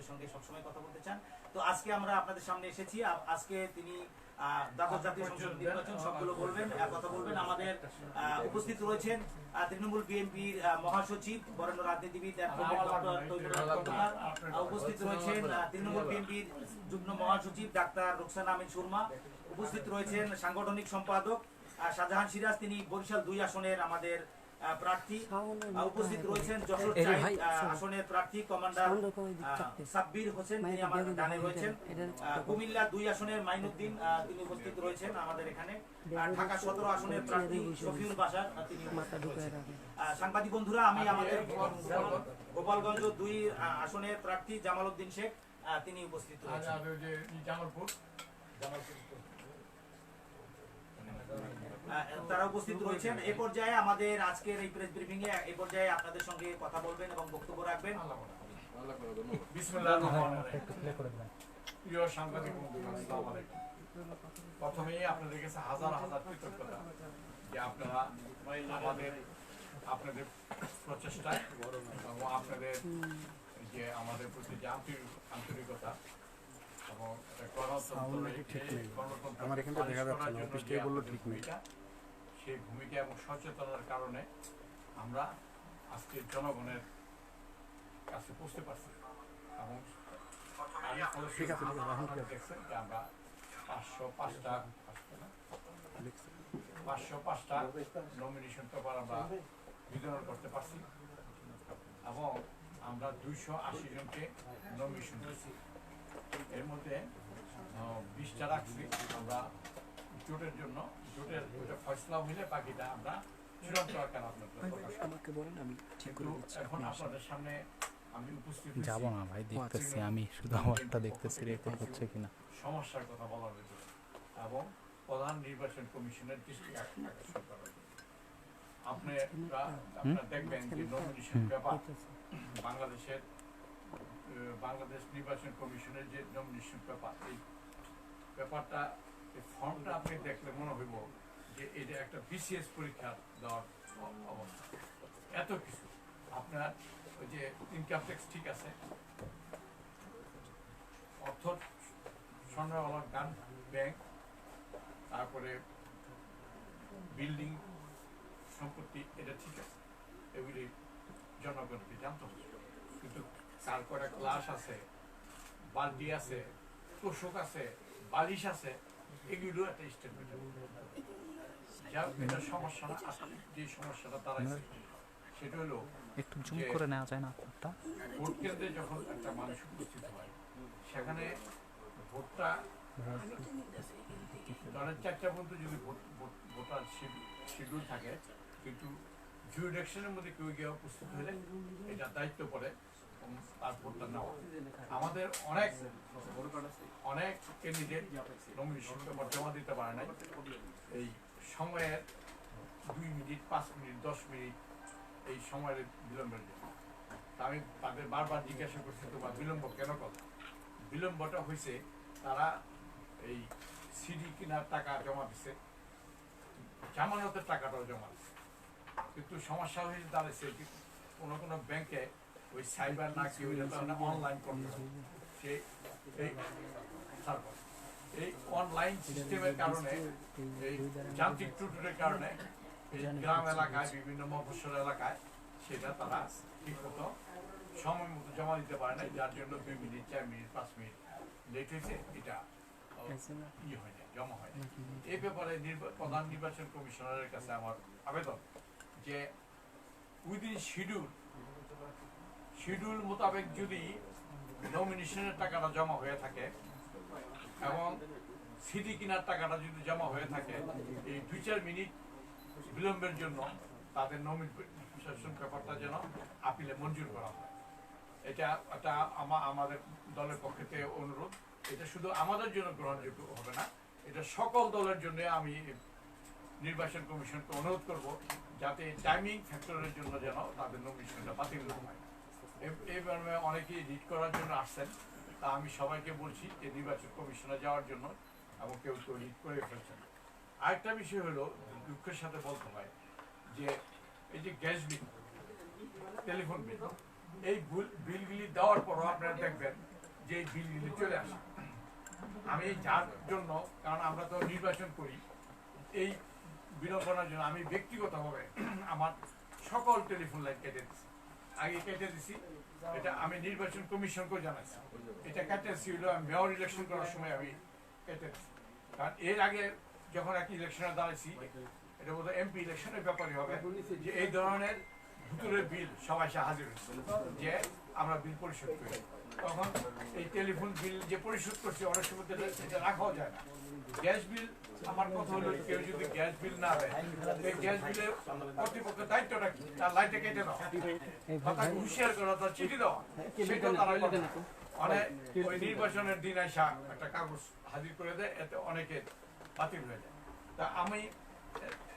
আমাদের সঙ্গে সবসময় কথা বলতে চান। তো আজকে আমরা আপনাদের সামনে এসেছি। আজকে তিনি দ্বাদশ জাতীয় সংসদ নির্বাচন সবগুলো বলবেন কথা বলবেন। আমাদের উপস্থিত রয়েছেন তৃণমূল বিএনপির মহাসচিব বরেণ্য রাজনীতিবিদ অ্যাডভোকেট ডক্টর তৈমুর খন্দকার আহ, উপস্থিত রয়েছেন তৃণমূল বিএনপির যুগ্ম মহাসচিব ডাক্তার রুকসানা আমিন সুরমা উপস্থিত রয়েছেন সাংগঠনিক সম্পাদক শাহজাহান সিরাজ। তিনি বরিশাল দুই আসনের আমাদের প্রার্থী উপস্থিত রয়েছেন যশোর আসনের প্রার্থী কমান্ডার। সাব্বির হোসেন তিনি আমার ডানে রয়েছেন। কুমিল্লা দুই আসনের মাইনুদ্দিন তিনি উপস্থিত রয়েছেন আমাদের এখানে। ঢাকা সতেরো আসনের প্রার্থী শফিউল বাসার আহ, তিনি উপস্থিত রয়েছেন। সাংবাদিক বন্ধুরা আমি আমাদের গোপালগঞ্জ দুই আসনের প্রার্থী জামাল উদ্দিন শেখ আহ, তিনি উপস্থিত রয়েছেন। ওই যে জামালপুর। আহ, তারা উপস্থিত রয়েছেন। এই পর্যায়ে আমাদের আজকের এই প্রেস ব্রিফিং এ এই পর্যায়ে আপনাদের সঙ্গে কথা বলবেন এবং বক্তব্য রাখবেন। বিসমুল্লাহ রহমানির রহিম। প্রিয় সাংবাদিক প্রথমেই আপনাদের কাছে হাজার হাজার কৃতজ্ঞতা যে আপনারা আমাদের আপনাদের প্রচেষ্টায় এবং আপনাদের যে আমাদের প্রতি যে আন্তরিকতা আমার এখানটা দেখা যাচ্ছে না, বলল ঠিক নেই। সেই ভূমিকা এবং সচেতনার কারণে আমরা আজকে জনগণের কাছে পৌঁছতে পারছি। এবং আমরা পাঁচশো পাঁচটা পাঁচটা পাঁচশো পাঁচটা নমিনেশন পেপার আমরা বিতরণ করতে পারছি। এবং আমরা দুইশো আশি জনকে নমিনেশন দিয়েছি। এর মধ্যে বিশটা রাখছি। আমরা জোটের জন্য জোটের ফয়সলা হইলে বাকিটা আমরা চূড়ান্ত আকার আমাকে বলেন আমি ঠিক করে দিচ্ছি। এখন আপনাদের সামনে আমি উপস্থিত যাব না ভাই আচ্ছা, দেখতেছি আমি শুধু আমারটা দেখতেছি রেকর্ড হচ্ছে কিনা। সমস্যার কথা বলার ভিতরে। এবং প্রধান নির্বাচন কমিশনের দৃষ্টি আকর্ষণ করার জন্য। আপনারা আপনারা দেখবেন যে নমিনেশন পেপার বাংলাদেশের বাংলাদেশ নির্বাচন কমিশনের যে নমিনেশন পেপার এই পেপারটা এই ফর্মটা আপনি দেখলে মনে হইব যে এটা একটা বিসিএস পরীক্ষা দেওয়ার অবস্থা। এত কিছু। আপনার ওই যে ইনকাম ট্যাক্স ঠিক আছে। অর্থ গান ব্যাংক, তারপরে বিল্ডিং সম্পত্তি, এটা ঠিক আছে। এগুলি জনগণকে জানতে হবে। কিন্তু কার কটা ক্লাস আছে, বালতি আছে, তোষক আছে, বালিশ আছে এগুলো একটা স্টেটমেন্ট এটা সমস্যা না আসলে যে সমস্যাটা দাঁড়াইছে সেটা হলো একটু জুম করে নেওয়া যায় না আপনারটা ভোট কেন্দ্রে যখন একটা মানুষ উপস্থিত হয় সেখানে ভোটটা ধরেন চারটা পর্যন্ত যদি ভোট- ভোটার শিডিউল থাকে কিন্তু জুরিডাকশনের মধ্যে কেউ গিয়ে উপস্থিত হলে এটা দায়িত্ব পড়ে। এবং নেওয়া আমাদের অনেক অনেক ক্যান্ডিডেট নমিনেশন পেপার জমা দিতে পারে নাই। এই সময়ের দুই মিনিট পাঁচ মিনিট দশ মিনিট এই সময়ের বিলম্বের জন্য আমি তাদের বারবার জিজ্ঞাসা করছি তোমার বিলম্ব কেন কথা বিলম্বটা হয়েছে তারা এই সিডি কেনার টাকা জমা দিছে। জামানতের টাকাটাও জমা দিছে। কিন্তু সমস্যা হয়েছে দাঁড়াইছে কি কোনো কোনো ব্যাংকে ওই সাইবার না কি ওইটা তো অনলাইন করতে হবে সে এই এই অনলাইন সিস্টেমের কারণে এই যান্ত্রিক ত্রুটির কারণে এই গ্রাম এলাকায় বিভিন্ন মফস্বল এলাকায় সেটা তারা ঠিক মতো সময় মতো জমা দিতে পারে না যার জন্য দুই মিনিট চার মিনিট পাঁচ মিনিট লেট হয়েছে এটা আহ, ই হয় না জমা হয় এই ব্যাপারে প্রধান নির্বাচন কমিশনারের কাছে আমার আবেদন যে উইদিন শিডিউল শিডিউল মোতাবেক যদি নমিনেশনের টাকাটা জমা হয়ে থাকে এবং সিডি কেনার টাকাটা যদি জমা হয়ে থাকে, এই দুই চার মিনিট বিলম্বের জন্য তাদের নমিনেশন পেপারটা যেন আপিলে মঞ্জুর করা হয়। এটা এটা আমা- আমাদের দলের পক্ষ থেকে অনুরোধ। এটা শুধু আমাদের জন্য গ্রহণযোগ্য হবে না, এটা সকল দলের জন্য আমি নির্বাচন কমিশনকে অনুরোধ করব, যাতে টাইমিং ফ্যাক্টরের জন্য যেন তাদের নমিনেশনটা বাতিল হয়। এই রিড করার জন্য আসছেন। তা আমি সবাইকে বলছি যে নির্বাচন কমিশনে যাওয়ার জন্য এবং কেউ কেউ রিড করে ফেলছেন। আরেকটা বিষয় হলো, দুঃখের সাথে বলতে হয় যে এই যে গ্যাস বিল টেলিফোন বিল এই বিলগুলি দেওয়ার পরও আপনারা দেখবেন যে বিলগুলি চলে আসে। আমি যার জন্য, কারণ আমরা তো নির্বাচন করি, এই বিড়ম্বনার জন্য আমি ব্যক্তিগতভাবে আমার সকল টেলিফোন লাইন কেটে দিচ্ছি। আগে কেটে দিছি। এটা আমি নির্বাচন কমিশনকে জানাইছি। এটা কাটাছি হলো আমি মেয়র ইলেকশন করার সময় আমি কেটে দিছি। কারণ এর আগে যখন এক ইলেকশনে দাঁড়াইছি, এটা বোধহয় এমপি ইলেকশনের ব্যাপারে হবে। যে এই ধরনের ভুতুরের বিল সবাই হাজির হচ্ছে, যে আমরা বিল পরিশোধ করি। তখন এই টেলিফোন বিল যে পরিশোধ করছি, অনেক সময় এটা রাখাও যায় না। গ্যাস বিল, আমার কথা হলো, কেউ যদি গ্যাস বিল না দেয়, এই গ্যাস বিলের কর্তৃপক্ষের দায়িত্বটা কি? তার লাইটে কেটে দাও। তাকে হুঁশিয়ার করা তার চিঠি দেওয়া সেটা তারা করে না। অনেক ওই নির্বাচনের দিন আসা একটা কাগজ হাজির করে দেয়, এতে অনেকে বাতিল হয়ে যায়। তা আমি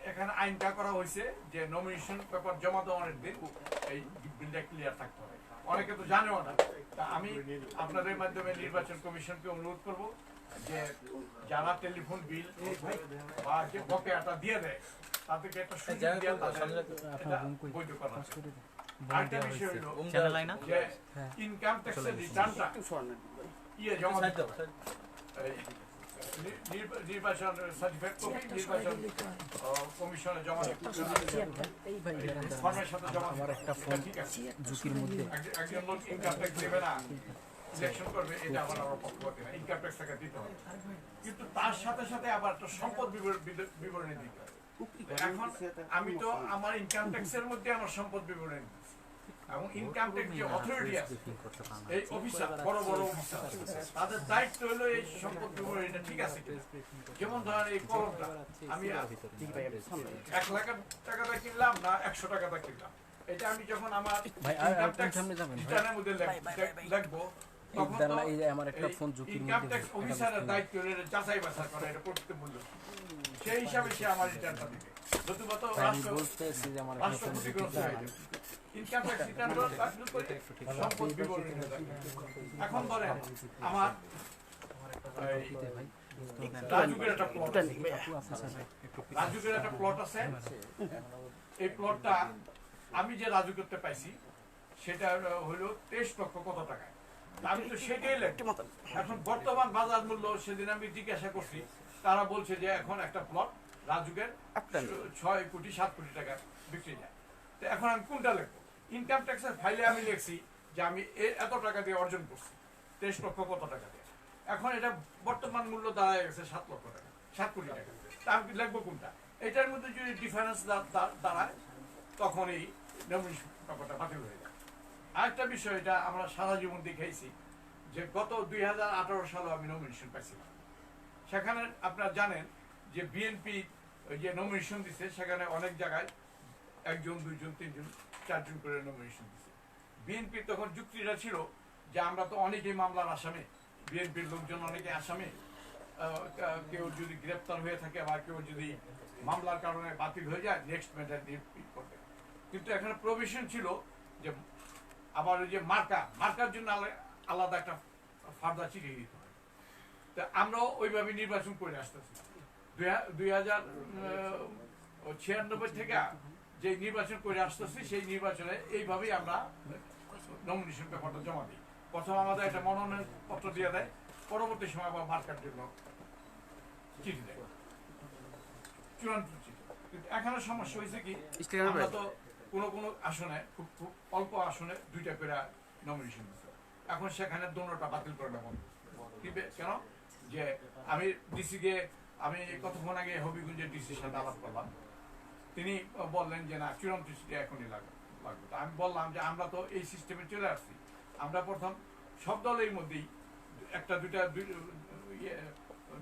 এখানে আইনটা করা হয়েছে যে নমিনেশন পেপার জমা দেওয়ার দিন এই বিলটা ক্লিয়ার থাকতে হবে। অনেকে তো জানেও না। তা আমি আপনাদের মাধ্যমে নির্বাচন কমিশনকে অনুরোধ করব যে যারা টেলিফোন বিল বা যে বকেয়াটা দিয়ে দেয় তাদেরকে একটা সুযোগ দিয়ে তাদের বৈধ করা আরেকটা বিষয় হলো যে ইনকাম ট্যাক্সের রিটার্নটা ইয়ে জমা দিতে হবে। এই নি- নির্বা- নির্বাচন সার্টিফিকেট কপি নির্বাচন কমিশনে জমা ফর্মের সাথে জমা দিতে হবে। এটা ঝুঁকির মধ্যে। একজন- একজন লোক ইনকাম ট্যাক্স দেবে না ইলেকশন করবে এটা আবার আমার পক্ষপাতি না ইনকাম ট্যাক্স টাকা দিতে হবে। কিন্তু তার সাথে সাথে আবার একটা সম্পদ বিবর- বিবরণী দিতে হবে। এখন আমি তো আমার ইনকাম ট্যাক্সের মধ্যে আমার সম্পদ বিবরণী। এবং ইনকাম ট্যাক্স যে অথরিটি আছে এই অফিসার বড় বড় অফিসার তাদের দায়িত্ব হলো এই সম্পদ বিবরণীটা ঠিক আছে যেমন ধরেন এই কলমটা আমি এক লাখ টাকাটা কিনলাম না একশো টাকাটা কিনলাম। এটা আমি যখন আমার যাবেন, ভাই? মধ্যে লেখ- লেখ- লিখব, এই যে আমার একটা ফোন ঝুঁকির মধ্যে tax অফিসারের দায়িত্ব হলো এটা যাচাই বাছাই করা, এটা করতে বলল। সেই হিসাবে সে আমার রিটার্নটা দিবে। আমি যে আমার একটা রাষ্ট্র ফোন ক্ষতিগ্রস্ত যাবে। Income tax return টা দাখিল করে সম্পদ বিবরণী দাখিল। এখন ধরেন আমার এই প্লটটা আমি যে পাইছি সেটা হলো তেইশ লক্ষ কত টাকায় তা আমি তো সেটাই। এখন বর্তমান বাজার মূল্য সেদিন আমি জিজ্ঞাসা করছি তারা বলছে যে এখন একটা প্লট রাজুকের ছয় কোটি সাত কোটি টাকা বিক্রি যায় তো এখন আমি কোনটা লিখব? ইনকাম ট্যাক্সের ফাইলে আমি লিখছি যে আমি এত টাকা দিয়ে অর্জন করছি তেইশ লক্ষ কত টাকা দিয়ে। এখন এটা বর্তমান মূল্য দাঁড়ায় গেছে সাত লক্ষ টাকা সাত কোটি টাকা। তা আমি লিখব কোনটা? এটার মধ্যে যদি ডিফারেন্স দাঁড়ায় তখন এই নমিনেশন ব্যাপারটা বাতিল হয়ে যায়। আরেকটা বিষয় এটা আমরা সারা জীবন দেখেছি যে গত দুই হাজার আঠারো সালে আমি নমিনেশন পাইছিলাম। সেখানে আপনারা জানেন যে বিএনপি যে নমিনেশন দিছে, সেখানে অনেক জায়গায় একজন, দুইজন, তিনজন, চারজন করে নমিনেশন দিছে। বিএনপি তখন যুক্তিটা ছিল যে আমরা তো অনেকেই মামলার আসামি। বিএনপির লোকজন অনেকে আসামি। কেউ যদি গ্রেপ্তার হয়ে থাকে বা কেউ যদি মামলার কারণে বাতিল হয়ে যায় নেক্সট ম্যাটার করবে। কিন্তু এখানে প্রভিশন ছিল যে আবার ওই যে মার্কা, মার্কার জন্য আলা- আলাদা একটা ফার্দা চিঠি দিতে হয়। তা আমরাও ওইভাবে নির্বাচন করে আসতেছি দুই হাজার ছিয়ানব্বই থেকে যে নির্বাচন করে আসতেছি সেই নির্বাচনে এইভাবেই আমরা নমিনেশন পেপারটা জমা দিই। প্রথম আমাদের একটা মনোনয়ন পত্র দিয়ে দেয় পরবর্তী সময় আবার মার্কার জন্য চিঠি দেয়। চূড়ান্ত চিঠি। কিন্তু এখানে সমস্যা হয়েছে কি আমরা তো কোনো কোনো আসনে খুব খুব অল্প আসনে দুইটা করে নমিনেশন এখন সেখানে দোনোটা বাতিল করে নেব কেন? যে আমি ডিসি কে আমি কতক্ষণ আগে হবিগঞ্জের ডিসির সাথে আলাপ করলাম। তিনি বললেন যে না চূড়ান্ত চিঠি এখনই লাগবে লাগবে। তো আমি বললাম যে আমরা তো এই সিস্টেমে চলে আসছি। আমরা প্রথম সব দলের মধ্যেই একটা দুইটা দুই ইয়ে,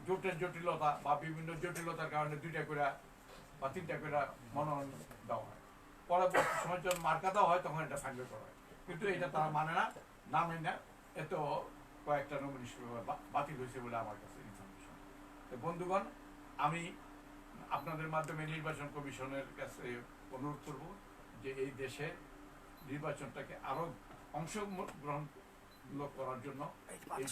জটিল জটিলতা বা বিভিন্ন জটিলতার কারণে দুইটা করে বা তিনটা করে মনোনয়ন দেওয়া হয়। পরবর্তী সময় যখন মার্কা দেওয়া হয় তখন এটা ফাইনাল করা হয়। কিন্তু এটা তারা মানে না নামে না এত কয়েকটা নমিনেশন বাতিল হয়েছে বলে আমার কাছে বন্ধুগণ, আমি আপনাদের মাধ্যমে নির্বাচন কমিশনের কাছে অনুরোধ করব যে এই দেশে নির্বাচনটাকে আরও অংশগ্রহণমূলক করার জন্য এই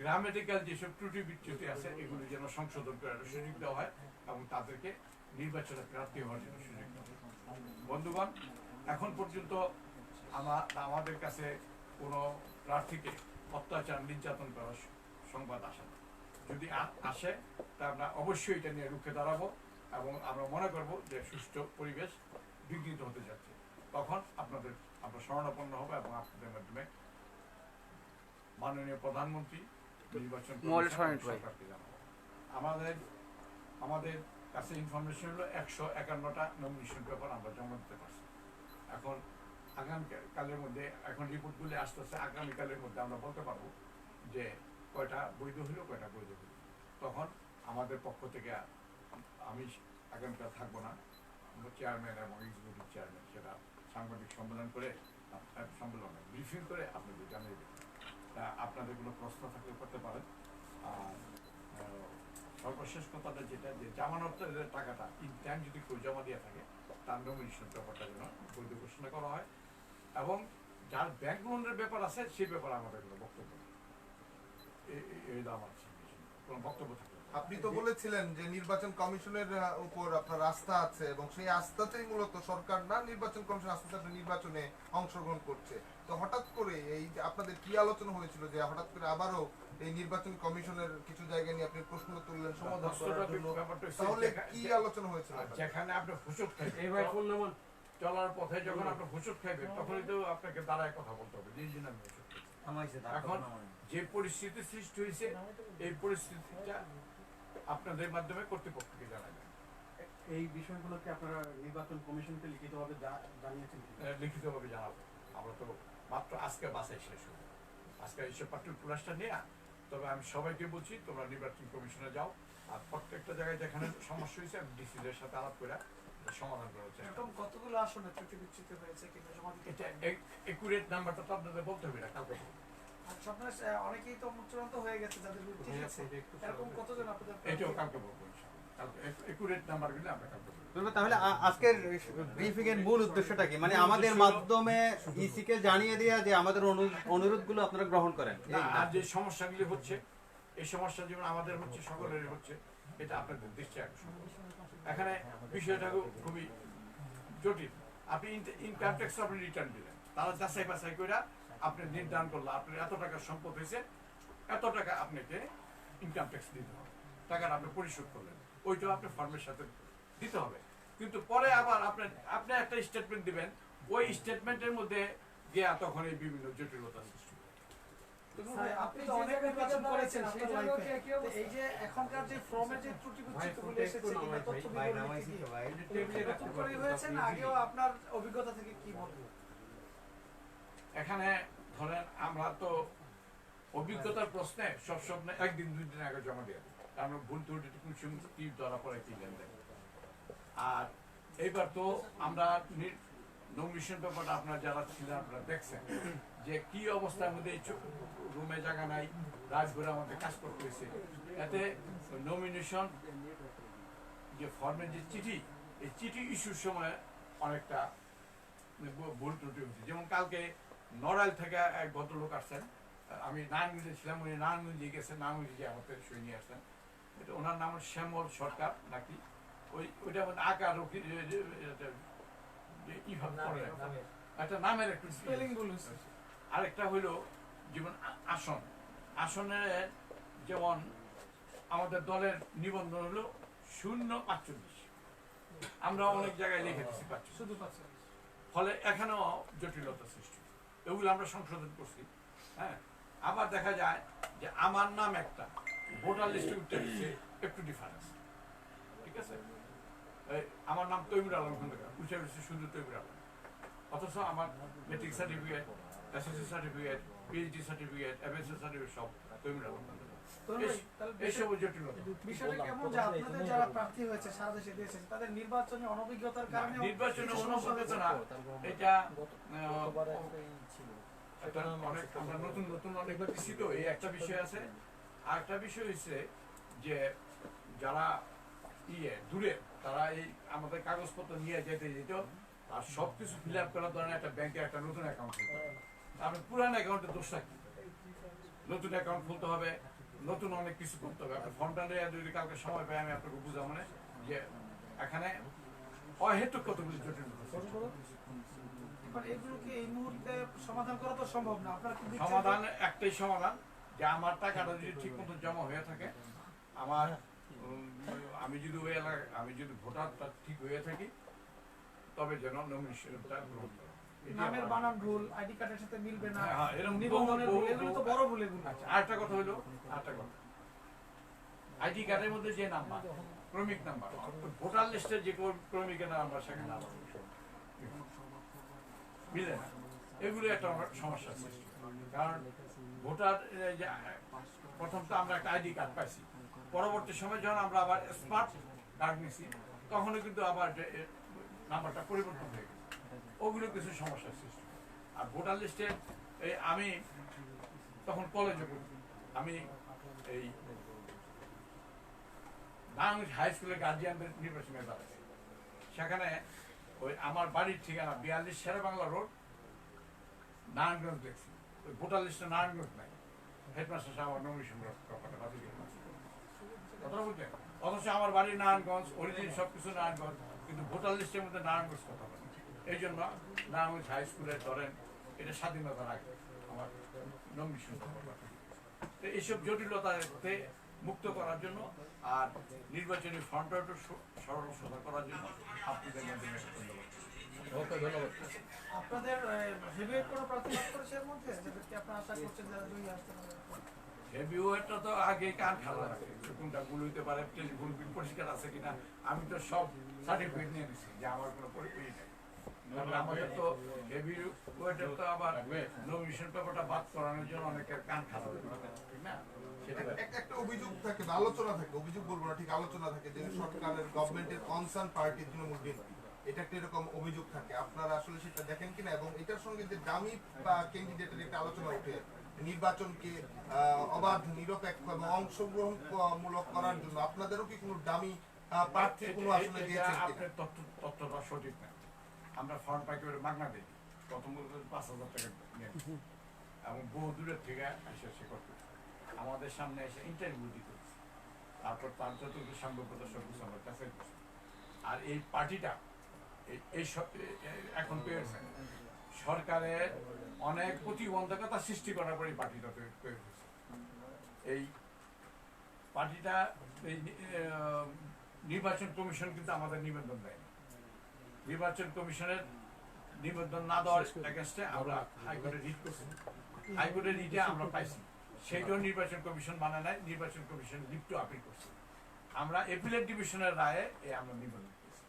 গ্রামেটিক্যাল যেসব ত্রুটি বিচ্যুতি আছে, এগুলি যেন সংশোধন করার সুযোগ দেওয়া হয় এবং তাদেরকে নির্বাচনে প্রার্থী হওয়ার জন্য সুযোগ বন্ধুগণ, এখন পর্যন্ত আমার, আমাদের কাছে কোনো প্রার্থীকে অত্যাচার, নির্যাতন করার সংবাদ আসে যদি আসে তা আমরা অবশ্যই এটা নিয়ে রুখে দাঁড়াবো এবং আমরা মনে করব যে সুষ্ঠু পরিবেশ বিঘ্নিত হতে যাচ্ছে। তখন আপনাদের আমরা স্মরণাপন্ন হব এবং আপনাদের মাধ্যমে মাননীয় প্রধানমন্ত্রী নির্বাচন। সরকারকে জানাব। আমাদের আমাদের কাছে ইনফরমেশন হলো একশো একান্নটা নমিনেশন পেপার আমরা জমা দিতে পারছি। এখন আগামী কালের মধ্যে এখন রিপোর্টগুলি আসতেছে আগামীকালের মধ্যে আমরা বলতে পারব যে কয়টা বৈধ হইল, কয়টা বৈধ হইল? তখন আমাদের পক্ষ থেকে আমি আগামীকাল থাকব না। চেয়ারম্যান এবং এক্সিকিউটিভ চেয়ারম্যান সেটা সাংবাদিক সম্মেলন করে সম্মেলন ব্রিফিং করে আপনাদের জানিয়ে দেবেন তা আপনাদের কোনো প্রশ্ন থাকলে করতে পারেন। আর সর্বশেষ কথাটা যেটা, যে জামানতের টাকাটা ইন টাইম যদি কেউ জমা দিয়ে থাকে, তার নমিনেশন ব্যাপারটা যেন বৈধ ঘোষণা করা হয়। এবং যার ব্যাংক লোনের ব্যাপার আছে, সেই ব্যাপারে আমাদের কোনো বক্তব্য নেই। আমার কোনো বক্তব্য আপনি তো বলেছিলেন যে নির্বাচন কমিশনের উপর আপনার আস্থা আছে এবং সেই আস্থাতেই মূলত সরকার না নির্বাচন কমিশন আস্তে আস্তে নির্বাচনে অংশগ্রহণ করছে। তো হঠাৎ করে এই আপনাদের কি আলোচনা হয়েছিল যে হঠাৎ করে আবারও এই নির্বাচন কমিশনের কিছু জায়গা নিয়ে আপনি প্রশ্ন তুললেন সমাধান করার জন্য? তাহলে কি আলোচনা হয়েছিল? যেখানে আপনি হুসুট খাইবেন চলার পথে যখন আপনি হুসুট খাইবেন তখনই তো আপনাকে দাঁড়ায় কথা বলতে হবে যে এখন যে পরিস্থিতি সৃষ্টি হয়েছে এই পরিস্থিতিটা আপনাদের মাধ্যমে কর্তৃপক্ষকে জানাবেন এই বিষয়গুলোকে আপনারা নির্বাচন কমিশনকে লিখিতভাবে জানিয়েছেন লিখিতভাবে জানাব। আমরা তো মাত্র আজকে বাসায় শেষ হব আজকে এইসব নিয়ে তবে আমি সবাইকে বলছি তোমরা নির্বাচন কমিশনে যাও। আর প্রত্যেকটা জায়গায় যেখানে সমস্যা হয়েছে আমি ডিসিদের সাথে আলাপ করে সমাধান করার চেষ্টা এরকম কতগুলো আসনে ত্রুটি বিচ্যুতি হয়েছে কিংবা জমা এটা একুরেট নাম্বারটা তো আপনাদের বলতে হবে না। কালকে বলব। আর স্বপ্নের আহ, অনেকেই তো চূড়ান্ত হয়ে গেছে যাদের বিরুদ্ধে এসেছে। এরকম কতজন আপনাদের এটাও কালকে বলব ইনশাআল্লাহ। কালকে একুরেট আমরা কালকে বলব। বলব তাহলে আজকের ব্রিফিং এর মূল উদ্দেশ্যটা কি? মানে আমাদের মাধ্যমে ইসি কে জানিয়ে দেওয়া যে আমাদের অনুরোধগুলো আপনারা গ্রহণ করেন। আর যে সমস্যাগুলি হচ্ছে এই সমস্যা যেমন আমাদের হচ্ছে, সকলেরই হচ্ছে, এটা আপনাদের দৃষ্টি আকর্ষণ এখানে বিষয়টা খুবই জটিল। আপনি ইনকাম ট্যাক্স আপনি রিটার্ন দিলেন। তারা যাচাই বাছাই করে আপনি নির্ধারণ করল আপনার এত টাকার সম্পদ হয়েছে, এত টাকা আপনাকে ইনকাম ট্যাক্স দিতে হবে। টাকাটা আপনি পরিশোধ করলেন। ওইটাও আপনি ফার্মের সাথে দিতে হবে। কিন্তু পরে আবার আপনার আপনি একটা স্টেটমেন্ট দিবেন। ওই স্টেটমেন্টের মধ্যে গিয়া তখন এই বিভিন্ন জটিলতা সৃষ্টি হবে। তবু ভাই, আপনি তো অনেক নির্বাচন করেছেন আপনার লাইফে তো এই যে এখনকার যে ফর্মে যে ত্রুটি বিচ্যুতিগুলো এসেছে কিংবা তথ্য বিবরণী থেকে কি? নতুন করে হয়েছে না? আগেও আপনার অভিজ্ঞতা থেকে কি বলব? এখানে ধরেন আমরা তো অভিজ্ঞতার প্রশ্নে সব একদিন দুই দিন আগে জমা দিয়ে দিই। কারণ ভুল কি ধরা পড়ে কি লেনদেন আর এইবার তো আমরা নমিনেশন ব্যাপারটা যারা ছিলেন, আপনারা দেখছেন যে কি অবস্থার মধ্যে রুমে জায়গা নাই আমাদের কাজ করতে হয়েছে। এতে নমিনেশন যে ফর্মের যে চিঠি, এই চিঠি ইস্যুর সময় অনেকটা ভুল ত্রুটি হয়েছে। যেমন কালকে নড়াইল থেকে এক ভদ্রলোক আসছেন, আমি নারায়ণগঞ্জে ছিলাম, উনি নারায়ণগঞ্জে গেছেন, নারায়ণগঞ্জে আমাদের সই নিয়ে আসছেন। এটা ওনার নাম শ্যামল সরকার নাকি? ওই ওইটা মানে আকার রকি যে- যে- এটা- যে কীভাবে করে একটা নামের একটু স্পেলিং ভুল আরেকটা হইল যেমন আসন। আসনে যেমন আমাদের দলের নিবন্ধন হলো শূন্য পাঁচচল্লিশ। আমরা অনেক জায়গায় লিখে দিচ্ছি শুধু ফলে এখানেও জটিলতা সৃষ্টি। এগুলো আমরা সংশোধন করছি। হ্যাঁ? আবার দেখা যায় যে আমার নাম একটা। ভোটার লিস্টে উঠতে দিচ্ছে একটু ডিফারেন্স ঠিক আছে? আমার নাম তৈমুর আলম খন্দকার। উঠে শুধু তৈমুর আলম। অথচ আমার matric certificate SSC certificate PhD certificate MSc certificate সব তাহলে এইসব জটিলতা বিষয়টা কেমন যে আপনাদের যারা প্রার্থী হয়েছে সারা দেশে দিয়েছেন তাদের নির্বাচনী অনভিজ্ঞতার কারণে নির্বাচনে কিছু সমস্যা অনুমোদিত হয়েছে। না এটা একটা অনেক আমরা নতুন নতুন অনেক দিচ্ছি এই একটা বিষয় আছে। আর একটা বিষয় হচ্ছে যে যারা ইয়ে দূরে তারা এই আমাদের কাগজপত্র নিয়ে যেতে যেত আর সব কিছু ফিল আপ করার ধরনের একটা ব্যাংকে একটা নতুন অ্যাকাউন্ট খুলতে হবে। আমি পুরান অ্যাকাউন্টে দোষটা কি? নতুন অ্যাকাউন্ট খুলতে হবে নতুন অনেক কিছু করতে হবে। আপনি ফর্মটা নিয়ে যদি কালকে সময় পাই আমি আপনাকে বুঝাবো মানে যে এখানে অহেতুক কতগুলি করে। এগুলোকে এই মুহূর্তে সমাধান করা তো সম্ভব না? আপনার সমাধান একটাই সমাধান যে আমার টাকাটা যদি ঠিক মতো জমা হয়ে থাকে আমার আমি যদি ওই এলাকা আমি যদি ভোটারটা ঠিক হয়ে থাকি তবে যেন নমিনেশনটা গ্রহণ করে নামের বানান ভুল আইডি কার্ডের সাথে মিলবে না হ্যাঁ, এরকম নিবন্ধনের ভুল এগুলো তো বড় ভুল এগুলো আচ্ছা আরেকটা কথা হলো আরেকটা কথা। আইডি কার্ডের মধ্যে যে নাম্বার ক্রমিক নাম্বার ভোটার লিস্টের যে ক্রমিকের নাম্বার সেখানে আবার মিলে না। এগুলো একটা আমার সমস্যার সৃষ্টি। কারণ ভোটার প্রথম তো আমরা একটা আইডি কার্ড পাইছি। পরবর্তী সময় যখন আমরা আবার স্মার্ট কার্ড নিছি তখনও কিন্তু আবার নাম্বারটা পরিবর্তন হয়ে গেছে। ওগুলো কিছু সমস্যার সৃষ্টি আর ভোটার লিস্টে আমি তখন কলেজে পড়ি। আমি এই বাংলাদেশ হাই স্কুলের গার্জিয়ানদের নির্বাচনে দাঁড়াচ্ছি সেখানে ওই আমার বাড়ির ঠিকানা বিয়াল্লিশ শেরে বাংলা রোড, নারায়ণগঞ্জ দেখছি। ওই ভোটার লিস্টে নারায়ণগঞ্জ নাই। হেডমাস্টার সাহেব আমার নমিনেশন কথা বাতিল দিয়েছে। কথাটা বুঝলেন অথচ আমার বাড়ি নারায়ণগঞ্জ অরিজিন সব কিছু নারায়ণগঞ্জ। কিন্তু ভোটার লিস্টের মধ্যে নারায়ণগঞ্জ কথা বলে। এই জন্য নারায়ণগঞ্জ হাই স্কুলে ধরেন এটা স্বাধীনতার আগে আমার নমিনেশন তো এইসব জটিলতাতে মুক্ত করার জন্য আর নির্বাচনী ফ্রন্টটা একটু সরল সোজা করার জন্য আপনাদের মাধ্যমে ধন্যবাদ। ওকে ধন্যবাদ। আপনাদের কোনো প্রার্থী করেছে এর মধ্যে? আপনারা আশা করছেন যারা দুই আসতে তো আগে কান খেলা রাখে কোনটা ভুল হইতে পারে টেলিফোন বিল পরিষ্কার আছে কিনা? আমি তো সব সার্টিফিকেট নিয়ে নিছি যে আমার কোনো পরিচয় নেই। আমাদের তো হেভি ওয়েটের তো আবার নমিনেশন পেপারটা বাদ করানোর জন্য অনেকের কান খারাপ ঠিক না? সেটা এক- এক- একটা অভিযোগ থাকে আলোচনা থাকে অভিযোগ বলব না ঠিক আলোচনা থাকে যে সরকারের গভর্নমেন্টের কনসার্ন পার্টি তৃণমূল বিএনপি। এটা একটা এরকম অভিযোগ থাকে। আপনারা আসলে সেটা দেখেন কিনা? এবং এটার সঙ্গে যে দামি বা ক্যান্ডিডেটের একটা আলোচনা উঠে নির্বাচনকে অবাধ নিরপেক্ষ এবং অংশগ্রহণ মূলক করার জন্য। আপনাদেরও কি কোনো দামি প্রার্থী কোনো আসলে দিয়েছেন তথ্য তথ্যটা সঠিক না। আমরা ফর্ম পাইকে মাগনা দিই প্রথম পাঁচ হাজার টাকা এবং বহু দূরের থেকে এসে সে করতে আমাদের সামনে এসে ইন্টারভিউ দিতে তারপর তার যতটুকু সাঙ্গ প্রদর্শন কিছু আমরা কাছে আর এই পার্টিটা এই- এখন পেয়েছে। সরকারের অনেক প্রতিবন্ধকতা সৃষ্টি করার পরে পার্টিটা তৈরি হয়েছে। এই পার্টিটা, এই নির্বাচন কমিশন কিন্তু আমাদের নিবেদন দেয়নি। নির্বাচন কমিশনের নিবেদন না দেওয়ার এগেনস্টে আমরা হাইকোর্টে রিট করছি। হাইকোর্টে রিটে আমরা পাইছি। সেইটাও নির্বাচন কমিশন মানে নাই, নির্বাচন কমিশন লিপ্ট আপিল করছে। আমরা এপিলেট ডিভিশনের রায়ে এই আমরা নিবেদন করেছি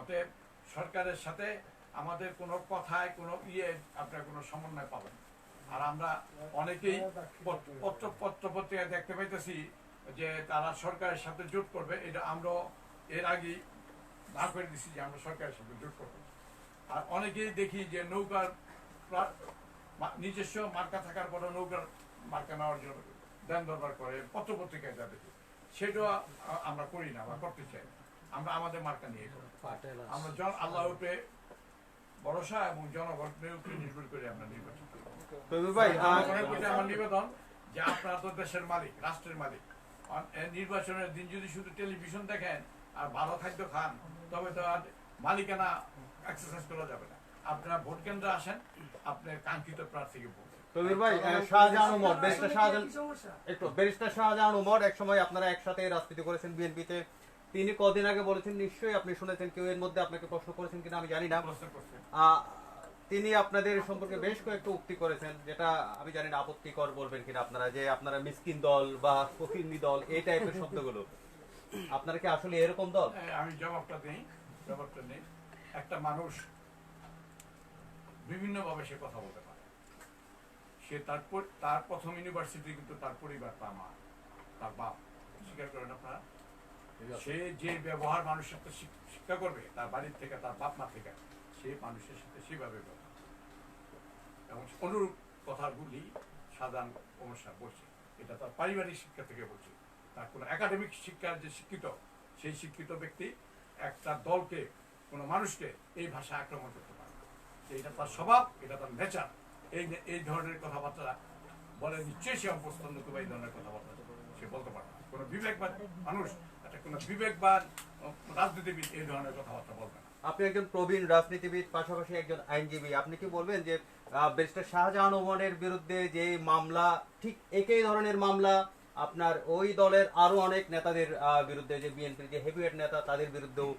অতএব সরকারের সাথে আমাদের কোনো কথায় কোনো ইয়ে আপনার কোনো সমন্বয় পাবেন আর আমরা অনেকেই পত্র পত্র- পত্র পত্রিকায় দেখতে পাইতেছি যে তারা সরকারের সাথে জোট করবে। এটা আমরা এর আগেই না করে দিছি যে আমরা সরকারের সাথে জোট করব। আর অনেকেই দেখি যে নৌকার নিজস্ব মার্কা থাকার পরে নৌকার মার্কা নেওয়ার জন্য দেন দরবার করে পত্র পত্রিকায় যা দেখি সেটাও আমরা করি না বা করতে চাই আমরা আমাদের মার্কা নিয়ে করি আমরা জন আল্লাহ উপরে ভরসা এবং জনগণের উপরে নির্ভর করে আমরা নির্বাচন ভাই আমার নিবেদন যে আপনারা তো দেশের মালিক রাষ্ট্রের মালিক। নির্বাচনের দিন যদি শুধু টেলিভিশন দেখেন আর ভালো খাদ্য খান তবে তো আর মালিকানা এক্সারসাইজ করা যাবে না। আপনারা ভোট কেন্দ্রে আসেন আপনার কাঙ্ক্ষিত প্রার্থীকে ভোট দেন। তবে ভাই আহ, শাহজাহান উমর ব্যারিস্টার শাহজাহান একটু ব্যারিস্টার শাহজাহান উমর এক সময় আপনারা একসাথে রাজনীতি করেছেন বিএনপিতে। তিনি কদিন আগে বলেছেন নিশ্চয়ই আপনি শুনেছেন কেউ এর মধ্যে আপনাকে প্রশ্ন করেছেন কিনা আমি জানি না। তিনি আপনাদের সম্পর্কে বেশ কয়েকটা উক্তি করেছেন যেটা আমি জানি না আপত্তিকর বলবেন কিনা আপনারা যে আপনারা মিসকিন দল বা ফকিরনি দল এই টাইপের শব্দগুলো। আপনারা কি আসলে এরকম দল? আমি জবাবটা দিই জবাবটা নেই একটা মানুষ বিভিন্নভাবে সে কথা বলতে পারে। সে তার পর- তার প্রথম ইউনিভার্সিটি কিন্তু তার পরিবার তার মা তার বাপ। স্বীকার করেন আপনারা? সে যে ব্যবহার মানুষের সাথে শিক্ষা করবে, তার বাড়ির থেকে, তার বাপ মা থেকে সেই মানুষের সাথে সেভাবে ব্যবহার এবং অনুরূপ কথাগুলি সাধারণ সমস্যা বলছে। এটা তার পারিবারিক শিক্ষা থেকে বলছে। তার কোনো একাডেমিক শিক্ষার যে শিক্ষিত, সেই শিক্ষিত ব্যক্তি একটা দলকে, কোনো মানুষকে এই ভাষা আক্রমণ করতে পারে যে এটা তার স্বভাব, এটা তার নেচার, এই এই ধরনের কথাবার্তা বলে নিশ্চয়ই সে অভ্যস্ত নতুবা এই ধরনের কথাবার্তা সে বলতে কোনো বিবেকবান মানুষ একটা কোনো বিবেকবান রাজনীতিবিদ এই ধরনের কথাবার্তা বলবে আপনি একজন প্রবীণ রাজনীতিবিদ, পাশাপাশি একজন আইনজীবী। আপনি কি বলবেন যে ব্যারিস্টার শাহজাহান ওমরের বিরুদ্ধে যে মামলা, ঠিক একই ধরনের মামলা আপনার ওই দলের আরও অনেক নেতাদের বিরুদ্ধে, যে বিএনপির যে হেভিওয়েট নেতা, তাদের বিরুদ্ধেও।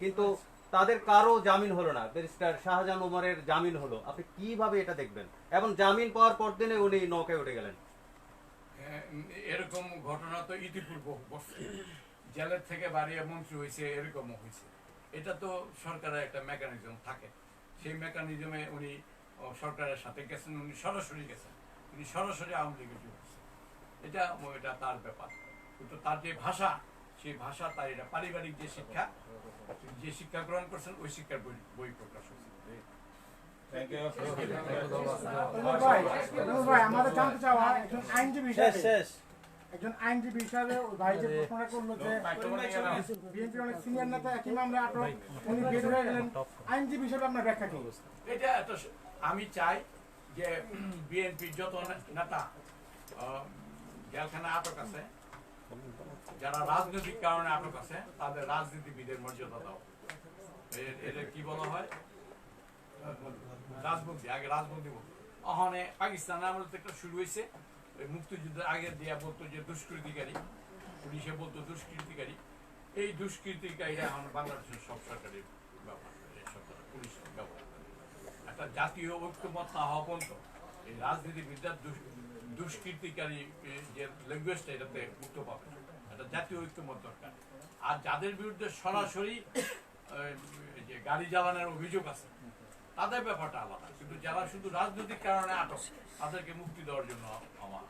কিন্তু তাদের কারও জামিন হলো না। ব্যারিস্টার শাহজাহান ওমরের জামিন হলো। আপনি কীভাবে এটা দেখবেন? এবং জামিন পাওয়ার পরদিনে উনি নৌকায় উঠে গেলেন। এরকম ঘটনা তো ইতিপূর্ব জেলের থেকে বাড়িয়ে মন্ত্রী হয়েছে, এরকমও হয়েছে। এটা তো সরকারের একটা মেকানিজম থাকে। সেই মেকানিজমে উনি সরকারের সাথে গেছেন, উনি সরাসরি গেছেন। উনি সরাসরি আওয়ামী লীগের যোগ এটা এটা তার ব্যাপার। কিন্তু তার যে ভাষা, সেই ভাষা, তার এটা পারিবারিক যে শিক্ষা যে শিক্ষা গ্রহণ করছেন, ওই শিক্ষার বই বই প্রকাশ হয়েছে। একজন আইনজীবী হিসাবে একজন আইনজীবী হিসাবে ওই ভাই যে প্রশ্নটা করল যে বিএনপির অনেক সিনিয়র নেতা একই মামলা আটক উনি বের হয়ে গেলেন। আইনজীবী হিসাবে আপনার ব্যাখ্যা কি? এটা আমি চাই যে বিএনপির যত নেতা জেলখানা আটক আছে যারা রাজনৈতিক কারণে আটক আছে তাদের রাজনীতিবিদের মর্যাদা দাও। এটা কি বলা হয়? রাজবন্দি আগে রাজবন্দি ওখানে পাকিস্তানের আমল থেকে শুরু হয়েছে। ওই মুক্তিযুদ্ধের আগে দিয়া বলতো যে দুষ্কৃতিকারী, পুলিশে বলতো দুষ্কৃতিকারী। এই দুষ্কৃতিকারীরা এখন বাংলাদেশের সব সরকারি ব্যবহার করে পুলিশ ব্যবহার একটা জাতীয় ঐক্যমত না হওয়া পর্যন্ত এই রাজনীতিবিদ্যার দুষ্কৃতিকারী যে ল্যাঙ্গুয়েজটা এটাতে মুক্ত পাবে একটা জাতীয় ঐক্যমত দরকার। আর যাদের বিরুদ্ধে সরাসরি যে গাড়ি জ্বালানোর অভিযোগ আছে তাদের ব্যাপারটা আলাদা কিন্তু যারা শুধু রাজনৈতিক কারণে আটক তাদেরকে মুক্তি দেওয়ার জন্য আমার